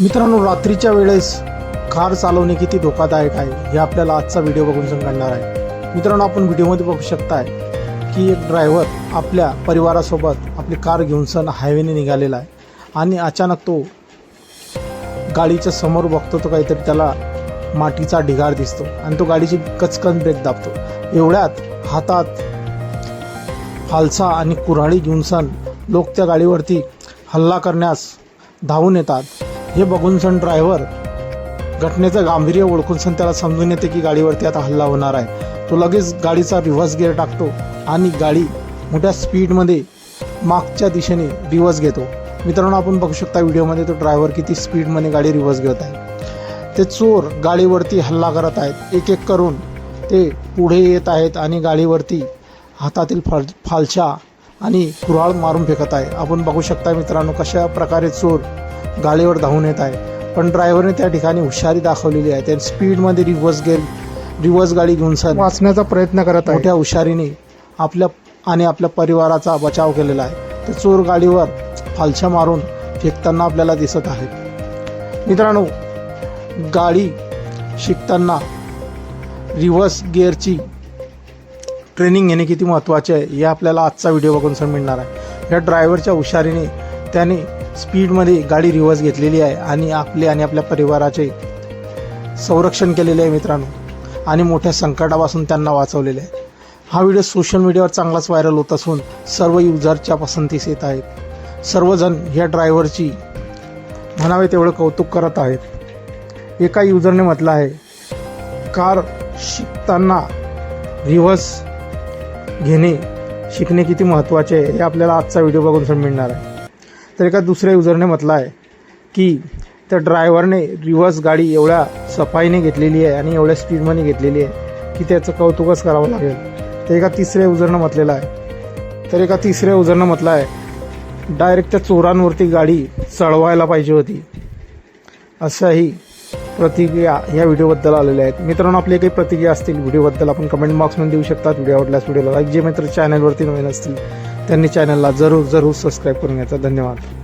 मित्रांनो रात्रीच्या वेळेस कार चालवणे किती धोकादायक आहे हे आपल्याला आजचा व्हिडिओ बघून समजणार आहे. मित्रांनो आपण व्हिडिओमध्ये बघू शकताय की एक ड्रायव्हर आपल्या परिवारासोबत आपली कार घेऊन सण हायवेने निघालेला आहे आणि अचानक तो गाडीच्या समोर बघतो तो काहीतरी त्याला मातीचा ढिगार दिसतो आणि तो गाडीची कचकन ब्रेक दाबतो. एवढ्यात हातात फालसा आणि कुऱ्हाडी घेऊन सण लोक त्या गाडीवरती हल्ला करण्यास धावून येतात. हे बघून सण ड्रायव्हर घटनेचं गांभीर्य ओळखून सण त्याला समजून येते की गाडीवरती आता हल्ला होणार आहे. तो लगेच गाडीचा रिव्हर्स गिअर टाकतो आणि गाडी मोठ्या स्पीडमध्ये मागच्या दिशेने रिव्हर्स घेतो. मित्रांनो आपण बघू शकता व्हिडिओमध्ये तो ड्रायव्हर किती स्पीडमध्ये गाडी रिव्हर्स घेत आहे. ते चोर गाडीवरती हल्ला करत आहेत. एक एक करून ते पुढे येत आहेत आणि गाडीवरती हातातील फाल फालशा आणि कुऱ्हाळ मारून फेकत आहे. आपण बघू शकता मित्रांनो कशा प्रकारे चोर गाडीवर धावून येत आहे. पण ड्रायव्हरने त्या ठिकाणी हुशारी दाखवलेली आहे. त्या स्पीडमध्ये रिव्हर्स गेअर रिव्हर्स गाडी घेऊन सर वाचण्याचा प्रयत्न करत मोठ्या हुशारीने आपल्या आणि आपल्या परिवाराचा बचाव केलेला आहे. ते चोर गाडीवर फालशा मारून फेकताना आपल्याला दिसत आहेत मित्रांनो गाडी शिकताना रिव्हर्स गिअरची ट्रेनिंग घेणे किती महत्त्वाचे आहे हे आपल्याला आजचा व्हिडिओ बघून सर मिळणार आहे. या ड्रायव्हरच्या हुशारीने त्याने स्पीडमध्ये गाडी रिव्हर्स घेतलेली आहे आणि आपले आणि आपल्या परिवाराचे संरक्षण केलेले आहे मित्रांनो. आणि मोठ्या संकटापासून त्यांना वाचवलेले आहे. हा व्हिडिओ सोशल मीडियावर चांगलाच व्हायरल होत असून सर्व युजरच्या पसंतीस येत आहेत. सर्वजण या ड्रायव्हरची म्हणावे तेवढं कौतुक करत आहेत. एका युजरने म्हटलं आहे कार शिकताना रिव्हर्स घेणे शिकणे किती महत्त्वाचे आहे हे आपल्याला आजचा व्हिडिओ बघून मिळणार आहे. तर एका दुसऱ्या युजरने म्हटलं आहे की त्या ड्रायव्हरने रिव्हर्स गाडी एवढ्या सफाईने घेतलेली आहे आणि एवढ्या स्पीडमध्ये घेतलेली आहे की त्याचं कौतुकच करावं लागेल. तर एका तिसऱ्या युजरनं म्हटलेलं आहे. तर एका तिसऱ्या युजरनं म्हटलं आहे डायरेक्ट त्या चोरांवरती गाडी चढवायला पाहिजे होती. असंही प्रतिक्रिया या व्हिडिओबद्दल आलेल्या आहेत. मित्रांनो आपले काही प्रतिक्रिया असतील व्हिडिओबद्दल आपण कमेंट बॉक्समध्ये देऊ शकतात. व्हिडिओ आवडल्यास व्हिडिओला लाईक जे मित्र चॅनलवरती नवीन असतील त्यांनी चॅनलला जरूर जरूर सबस्क्राईब करून घ्यायचा. धन्यवाद.